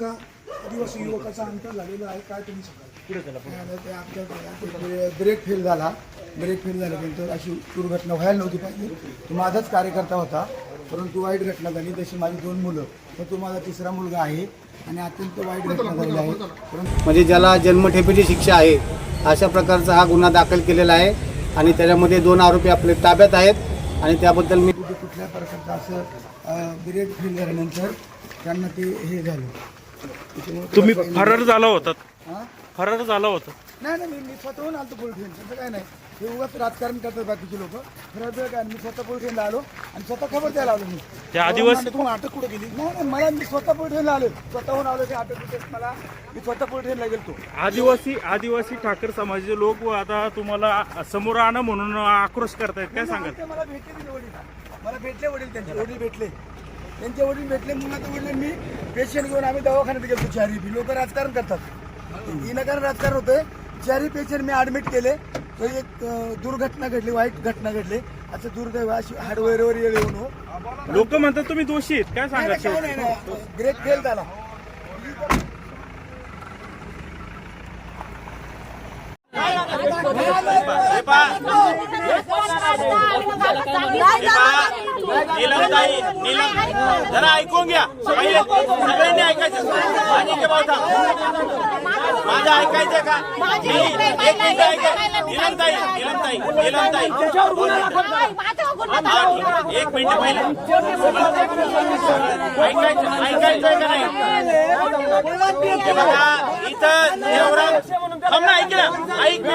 का आदिवासी युवकाचा अंतर झालेला आहे काय तुम्ही सांगाल? ब्रेक फेल झाला. ब्रेक फेल झाल्यानंतर अशी दुर्घटना व्हायला नव्हती पाहिजे. तो माझाच कार्यकर्ता होता परंतु वाईट घटना झाली. तशी माझी दोन मुलं तर तो माझा तिसरा मुलगा आहे आणि अत्यंत वाईट घटना झालेली आहे. म्हणजे ज्याला जन्मठेपेची शिक्षा आहे अशा प्रकारचा हा गुन्हा दाखल केलेला आहे आणि त्याच्यामध्ये दोन आरोपी आपले ताब्यात आहेत आणि त्याबद्दल मी कुठे कुठल्या प्रकारचं असं ब्रेक फेल झाल्यानंतर त्यांना ते हे झालं. तुम्ही फरार झाला होता. हां? फरार झाला होता. नाही नाही मी मी स्वतःहून आलतो पोलीस तसं काय नाही. हे उगाच राजकारण करतात बाकीचे लोक. खरं काय? मी स्वतः पोलीस आलो आणि स्वतः खबर द्यायला आलो मी. त्या आदिवासी- तुम्हाला अटक कुठे केली? नाही नाही मला मी स्वतः पोलीस आलो. स्वतःहून आलो ते अटक कुठे? मला मी स्वतः पोलीस गेलो आदिवासी आदिवासी ठाकर समाजाचे लोक व आता तुम्हाला समोर आणा म्हणून आक्रोश करतायत. काय सांगाल? ते मला भेटले तिथे वडील. मला भेटले वडील त्यांचे. वडील भेटले. त्यांचे वडील भेटले मग आता वडील मी पेशंट घेऊन आम्ही दवाखान्यात गेलो चारी लोक राजकारण करतात. विनाकारण राजकारण होतंय चारही पेशंट मी ऍडमिट केले. तो एक दुर्घटना घडली वाईट घटना घडली. असं दुर्दैव अशी हार्डवेअरवर येऊ येऊ नको लोक म्हणतात तुम्ही दोषी आहेत. काय सांगाल नाही. ब्रेक फेल झाला. नीलमताई नीलम जरा ऐकून घ्या. पहिले सगळ्यांनी ऐकायचं. थांब. माझं ऐकायचं का? मी एक मिनिट ऐका नीलमताई नीलमताई नीलमताई हा, एक मिनिट पहिले. ऐकायचं ऐकायचंय का नाही? बघा इथं देवराम. थांब ना ऐक ना. ऐक मी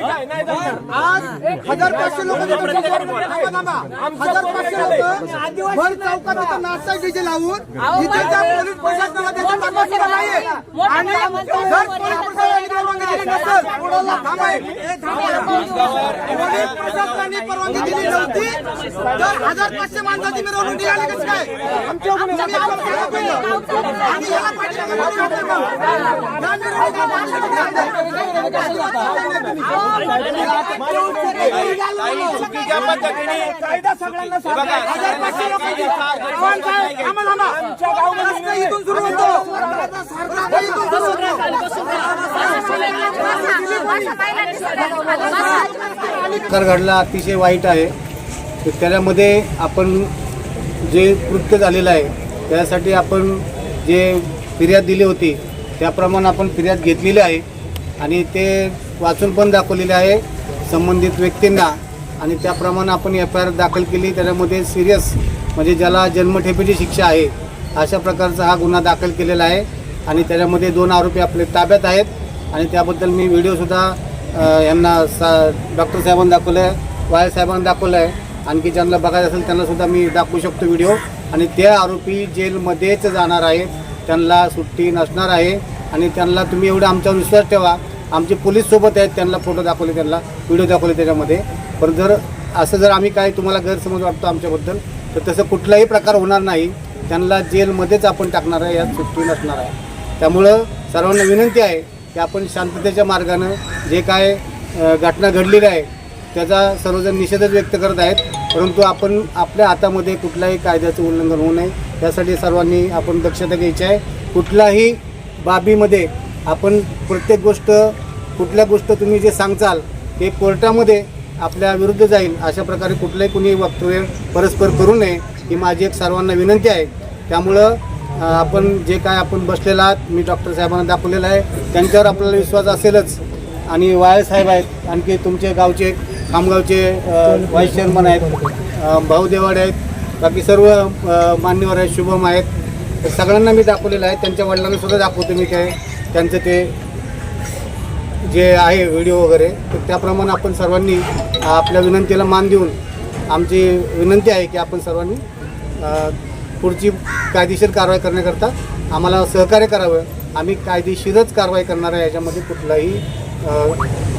मिनिट हजार पाचशे लोक हजार पाचशे लोक भर चौकात इथं नाश्ता डीजे लावून इथे त्या पोलीस प्रशासनाला त्याची नाहीये आणि जर पोलीस प्रशासनाने परवानगी दिली नसेल थांबा एक. पोलीस प्रशासनाने परवानगी दिली नव्हती तर हजार पाचशे माणसाची मिरवणूक निघाली कसं काय. आणि याला चुकीच्या पद्धतीने कायदा सगळ्यांना बघा, इथून सुरू होतो घडला अतिशय वाईट आहे. त्याच्यामध्ये आपण जे कृत्य झालेलं आहे त्यासाठी आपण जे फिर्याद दिली होती त्याप्रमाणे आपण फिर्याद घेतलेली आहे. आणि ते वाचून पण दाखवलेले आहे संबंधित व्यक्तींना. आणि त्याप्रमाणे आपण एफ आय आर दाखल केली त्याच्यामध्ये सिरियस म्हणजे ज्याला जन्मठेपेची शिक्षा आहे अशा प्रकारचा हा गुन्हा दाखल केलेला आहे. आणि त्याच्यामध्ये दोन आरोपी आपले ताब्यात आहेत. आणि त्याबद्दल मी व्हिडिओसुद्धा यांना सा डॉक्टर साहेबांना दाखवलं आहे वाय साहेबांना दाखवलं आहे आणखी ज्यांना बघायचं असेल त्यांनासुद्धा मी दाखवू शकतो व्हिडिओ आणि ते आरोपी जेलमध्येच जाणार आहेत. त्यांना सुट्टी नसणार आहे. आणि त्यांना तुम्ही एवढा आमच्यावर विश्वास ठेवा. आमचे पोलीस सोबत आहेत त्यांना फोटो दाखवले त्यांना व्हिडिओ दाखवले त्याच्यामध्ये. पण जर असं जर आम्ही काय तुम्हाला गैरसमज वाटतो आमच्याबद्दल तर तसं कुठलाही प्रकार होणार नाही. त्यांना जेलमध्येच आपण टाकणार आहे यात सुट्टी नसणार आहे. त्यामुळं सर्वांना विनंती आहे की आपण शांततेच्या मार्गानं जे काय घटना घडलेली आहे त्याचा सर्वजण निषेधच व्यक्त करत आहेत. परंतु आपण आपल्या हातामध्ये कुठल्याही कायद्याचं उल्लंघन होऊ नये. त्यासाठी सर्वांनी आपण दक्षता घ्यायची आहे. कुठल्याही बाबीमध्ये आपण प्रत्येक गोष्ट कुठल्या गोष्ट तुम्ही जे सांगचाल ते कोर्टामध्ये आपल्या विरुद्ध जाईल अशा प्रकारे कुठलंही कुणी वक्तव्य परस्पर करू नये ही माझी एक सर्वांना विनंती आहे. त्यामुळं आपण जे काय आपण बसलेला आहात मी डॉक्टर साहेबांना दाखवलेलं आहे त्यांच्यावर आपल्याला विश्वास असेलच. आणि वाय साहेब आहेत आणखी तुमचे गावचे खामगावचे व्हाईस चेअरमन आहेत भाऊ देवाडे आहेत बाकी सर्व मान्यवर आहेत शुभम आहेत सगळ्यांना मी दाखवलेलं आहे त्यांच्या वडिलांना सुद्धा दाखवतो मी काय त्यांचं ते जे आहे व्हिडिओ वगैरे तर त्याप्रमाणे आपण सर्वांनी आपल्या विनंतीला मान देऊन आमची विनंती आहे की आपण सर्वांनी पुढची कायदेशीर कारवाई करण्याकरता आम्हाला सहकार्य करावं. आम्ही कायदेशीरच कारवाई करणार आहे याच्यामध्ये कुठलाही